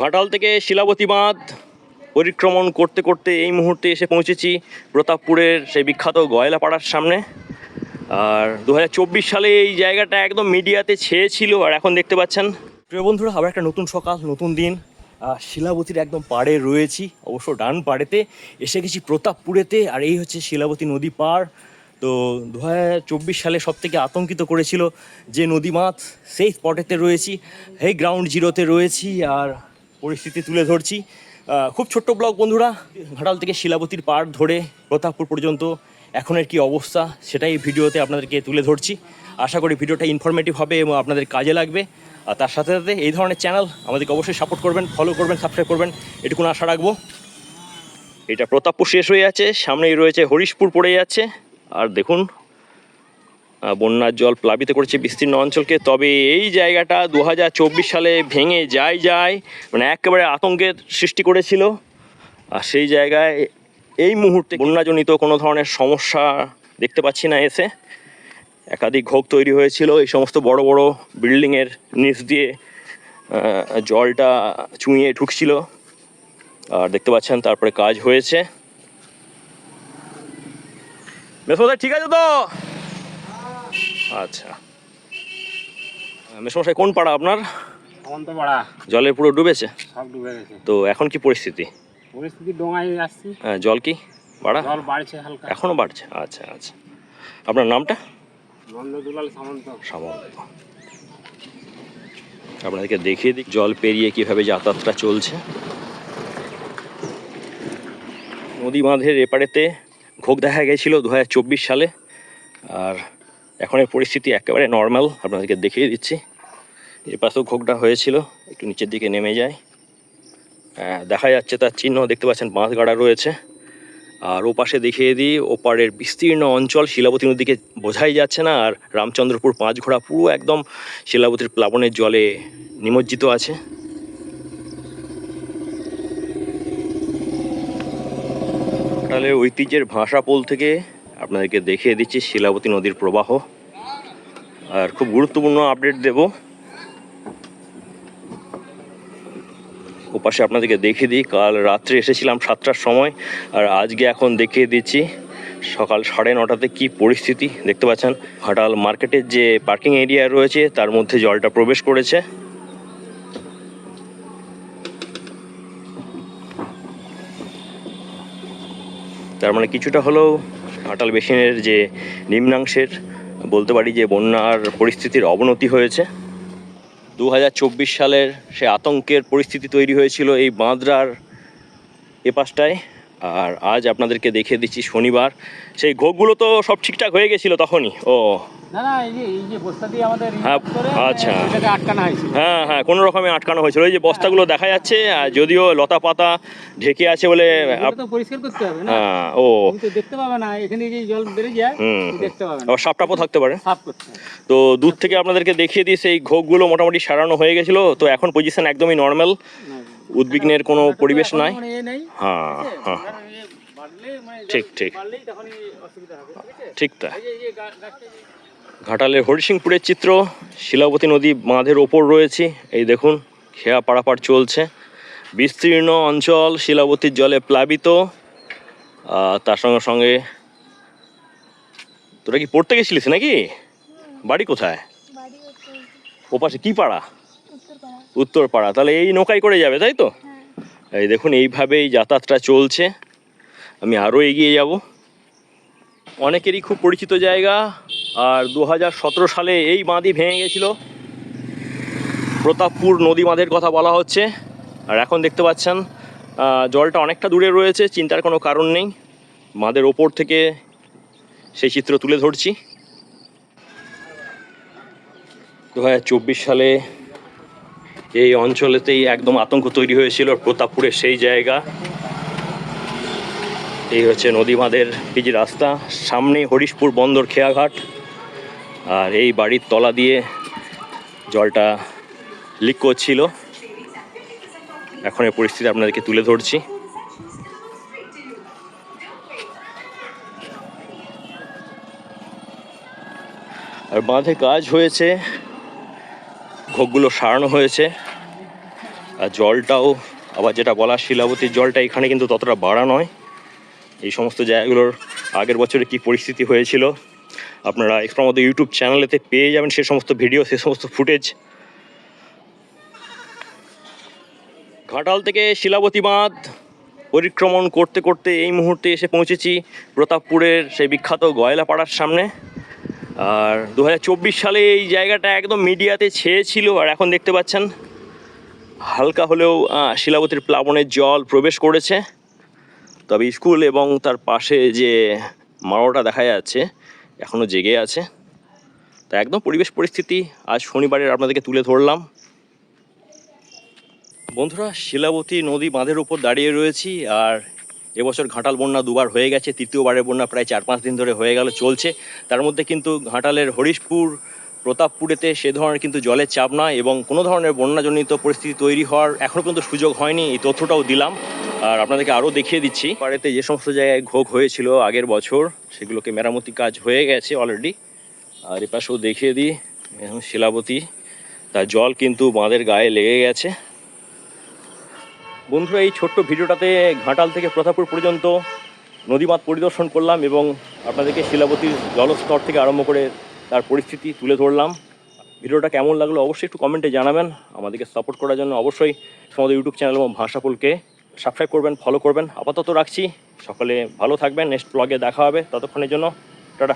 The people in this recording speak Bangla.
ঘাটাল থেকে শিলাবতী বাঁধ পরিক্রমণ করতে করতে এই মুহূর্তে এসে পৌঁছেছি প্রতাপপুরের সেই বিখ্যাত গয়লাপাড়ার সামনে। আর দু হাজার চব্বিশ সালে এই জায়গাটা একদম মিডিয়াতে ছেয়েছিল, আর এখন দেখতে পাচ্ছেন। প্রিয় বন্ধুরা, আবার একটা নতুন সকাল, নতুন দিন। শিলাবতীর একদম পাড়ে রয়েছি, অবশ্য ডান পাড়েতে। এসে গেছি প্রতাপপুরেতে, আর এই হচ্ছে শিলাবতী নদী পাড়। তো দু হাজার চব্বিশ সালে সব থেকে আতঙ্কিত করেছিল যে নদী মাছ সেই স্পটেতে রয়েছি এই গ্রাউন্ড জিরোতে রয়েছি, আর পরিস্থিতি তুলে ধরছি। খুব ছোট্ট ব্লগ বন্ধুরা, ঘাটাল থেকে শিলাবতীর পাড় ধরে প্রতাপপুর পর্যন্ত এখনের কি অবস্থা সেটাই ভিডিওতে আপনাদেরকে তুলে ধরছি। আশা করি ভিডিওটা ইনফরমেটিভ হবে এবং আপনাদের কাজে লাগবে। আর তার সাথে সাথে এই ধরনের চ্যানেল আমাদেরকে অবশ্যই সাপোর্ট করবেন ফলো করবেন সাবস্ক্রাইব করবেন, এটুকুন আশা রাখব। এটা প্রতাপপুর শেষ হয়ে যাচ্ছে সামনেই রয়েছে হরিশপুর পড়ে যাচ্ছে। আর দেখুন বন্যার জল প্লাবিত করেছে বিস্তীর্ণ অঞ্চলকে। তবে এই জায়গাটা দু হাজার চব্বিশ সালে ভেঙে যায় যায় মানে একেবারে আতঙ্কের সৃষ্টি করেছিল। আর সেই জায়গায় এই মুহূর্তে বন্যাজনিত কোনো ধরনের সমস্যা দেখতে পাচ্ছি না এসে। একাধিক ঘোগ তৈরি হয়েছিল, এই সমস্ত বড় বড় বিল্ডিংয়ের নিচ দিয়ে জলটা চুঁইয়ে ঢুকছিল। আর দেখতে পাচ্ছেন তারপরে কাজ হয়েছে। ঠিক আছে তো? আচ্ছা। মেসমশাই কোন পাড়া আপনার? পাড়া জলে পুরো ডুবেছে? সব ডুবে গেছে। তো এখন কি পরিস্থিতি? পরিস্থিতি ডোঙায় আসছি। হ্যাঁ, জল কি? বাড়া জল বাড়ছে হালকা। এখনও বাড়ছে? আচ্ছা আচ্ছা। আপনার নামটা? নন্দ দুলাল সামন্ত। সামন্ত। আপনাদেরকে দেখিয়ে দিই জল পেরিয়ে কীভাবে যাতায়াতটা চলছে। নদী বাঁধের এপারেতে ঘোগ দেখা গেছিল দু হাজার চব্বিশ সালে। আর এখনের পরিস্থিতি একেবারে নর্মাল আপনাদেরকে দেখিয়ে দিচ্ছি। এ পাশেও ঘোগটা হয়েছিল, একটু নিচের দিকে নেমে যায়। দেখা যাচ্ছে তার চিহ্ন, দেখতে পাচ্ছেন বাঁধ গাড়া রয়েছে। আর ও পাশে দেখিয়ে দিই, ওপারের বিস্তীর্ণ অঞ্চল শিলাবতী নদীকে বোঝাই যাচ্ছে না, আর রামচন্দ্রপুর পাঁচঘোড়া পুরো একদম শিলাবতীর প্লাবনের জলে নিমজ্জিত আছে। তাহলে ঐতিহ্যের ভাষাপোল থেকে আপনাদেরকে দেখিয়ে দিচ্ছি শিলাবতী নদীর প্রবাহ। আর খুব গুরুত্বপূর্ণ আপডেট দেব। ওপাশে আপনাদেরকে দেখিয়ে দিই, কাল রাত্রে এসেছিলাম সাতটার সময়, আর আজকে এখন দেখিয়ে দিচ্ছি সকাল সাড়ে নটাতে কি পরিস্থিতি দেখতে পাচ্ছেন। ঘাটাল মার্কেটের যে পার্কিং এরিয়া রয়েছে, তার মধ্যে জলটা প্রবেশ করেছে। তার মানে কিছুটা হলেও ঘাটাল বেসিনের যে নিম্নাংশের, বলতে পারি যে বন্যার পরিস্থিতির অবনতি হয়েছে। দু হাজার চব্বিশ সালের সে আতঙ্কের পরিস্থিতি তৈরি হয়েছিল এই বাঁদরার এপাশটায়। আর আজ আপনাদেরকে দেখিয়ে দিচ্ছি শনিবার। সেই ঘোকগুলো তো সব ঠিকঠাক হয়ে গেছিল তখনই। ও দিয়ে হ্যাঁ, আচ্ছা। হ্যাঁ হ্যাঁ কোনো রকমে আটকানো হয়েছিল। ওই যে বস্তাগুলো দেখা যাচ্ছে যদিও লতা পাতা ঢেকে আছে বলে পরিষ্কার করতে হবে হ্যাঁ ও। তুমি দেখতে পাবে না এখানে যে জল বেড়ে যায় দেখতে পাবে আবার সাপ টাপও থাকতে পারে? তো দূর থেকে আপনাদেরকে দেখিয়ে দিই সেই ঘোগগুলো মোটামুটি সারানো হয়ে গেছিল। তো এখন পজিশন একদমই নর্মাল উদ্বিগ্নের কোনো পরিবেশ নাই। মানে হ্যাঁ হ্যাঁ ঠিক, ঠিক। ঠিক। তাই। ঘাটালের হরিসিংপুরের চিত্র শিলাবতী নদী বাঁধের ওপর রয়েছে। এই দেখুন খেয়া পাড়াপাড় চলছে। বিস্তীর্ণ অঞ্চল শিলাবতীর জলে প্লাবিত। তার সঙ্গে সঙ্গে তোরা কি পড়তে গেছিলিস নাকি? বাড়ি কোথায়? ওপাশে কি পাড়া? উত্তরপাড়া। উত্তর পাড়া তাহলে এই নৌকায় করে যাবে তাই তো? হ্যাঁ। এই দেখুন এইভাবেই যাতায়াতটা চলছে। আমি আরও এগিয়ে যাব। অনেকেরই খুব পরিচিত জায়গা। আর দু হাজার সতেরো সালে এই বাঁধই ভেঙে গেছিল। প্রতাপপুর নদী বাঁধের কথা বলা হচ্ছে। আর এখন দেখতে পাচ্ছেন জলটা অনেকটা দূরে রয়েছে, চিন্তার কোনো কারণ নেই। বাঁধের ওপর থেকে সেই চিত্র তুলে ধরছি। দু হাজার চব্বিশ সালে এই অঞ্চলেতেই একদম আতঙ্ক তৈরি হয়েছিল প্রতাপপুরের সেই জায়গা। এই হচ্ছে নদী বাঁধের পিচ রাস্তা, সামনে হরিশপুর বন্দর খেয়াঘাট, আর এই বাড়ির তলা দিয়ে জলটা লিক করছিল। এখন এই পরিস্থিতি আপনাদেরকে তুলে ধরছি। আর বাঁধে কাজ হয়েছে ঘোগগুলো সারানো হয়েছে, আর জলটাও, আবার যেটা বলা শিলাবতীর জলটা এখানে কিন্তু ততটা বাড়া নয়। এই সমস্ত জায়গাগুলোর আগের বছরে কি পরিস্থিতি হয়েছিল, আপনারা এক্সট্রা মধ্যে ইউটিউব চ্যানেলেতে পেয়ে যাবেন সে সমস্ত ভিডিও সে সমস্ত ফুটেজ ঘাটাল থেকে শিলাবতী বাঁধ পরিক্রমণ করতে করতে এই মুহূর্তে এসে পৌঁছেছি প্রতাপপুরের সেই বিখ্যাত গয়লাপাড়ার সামনে। আর দু হাজার চব্বিশ সালে এই জায়গাটা একদম মিডিয়াতে ছেয়েছিল, আর এখন দেখতে পাচ্ছেন, হালকা হলেও শিলাবতীর প্লাবনের জল প্রবেশ করেছে। তবে স্কুল এবং তার পাশে যে মারোটা দেখা যাচ্ছে এখনও জেগে আছে। তা একদম পরিবেশ পরিস্থিতি আজ শনিবারের আপনাদেরকে তুলে ধরলাম। বন্ধুরা, শিলাবতী নদী বাঁধের উপর দাঁড়িয়ে রয়েছি, আর এবছর ঘাটাল বন্যা দুবার হয়ে গেছে, তৃতীয়বারের বন্যা প্রায় চার পাঁচ দিন ধরে হয়ে গেল, চলছে। তার মধ্যে কিন্তু ঘাটালের হরিশপুর, প্রতাপপুরেতে সে ধরনের কিন্তু জলের চাপ নয়, এবং কোনো ধরনের বন্যাজনিত পরিস্থিতি তৈরি হওয়ার এখনও পর্যন্ত সুযোগ হয়নি, এই তথ্যটাও দিলাম। আর আপনাদেরকে আরও দেখিয়ে দিচ্ছি। পাড়েতে যে সমস্ত জায়গায় ঘোগ হয়েছিল আগের বছর, সেগুলোকে মেরামতি কাজ হয়ে গেছে অলরেডি আর এ পাশেও দেখিয়ে দিই শিলাবতী। তার জল কিন্তু বাঁধের গায়ে লেগে গেছে। বন্ধুরা, এই ছোট্ট ভিডিওটাতে ঘাটাল থেকে প্রতাপপুর পর্যন্ত নদীবাঁধ পরিদর্শন করলাম এবং আপনাদেরকে শিলাবতীর জলস্তর থেকে আরম্ভ করে তার পরিস্থিতি তুলে ধরলাম। ভিডিওটা কেমন লাগল অবশ্যই একটু কমেন্টে জানাবেন। আমাদেরকে সাপোর্ট করার জন্য অবশ্যই আমাদের ইউটিউব চ্যানেল এবং ভাষাপুলকে সাবস্ক্রাইব করবেন ফলো করবেন। আপাতত রাখছি। সকলে ভালো থাকবেন। নেক্সট ব্লগে দেখা হবে। ততক্ষণের জন্য, টাটা।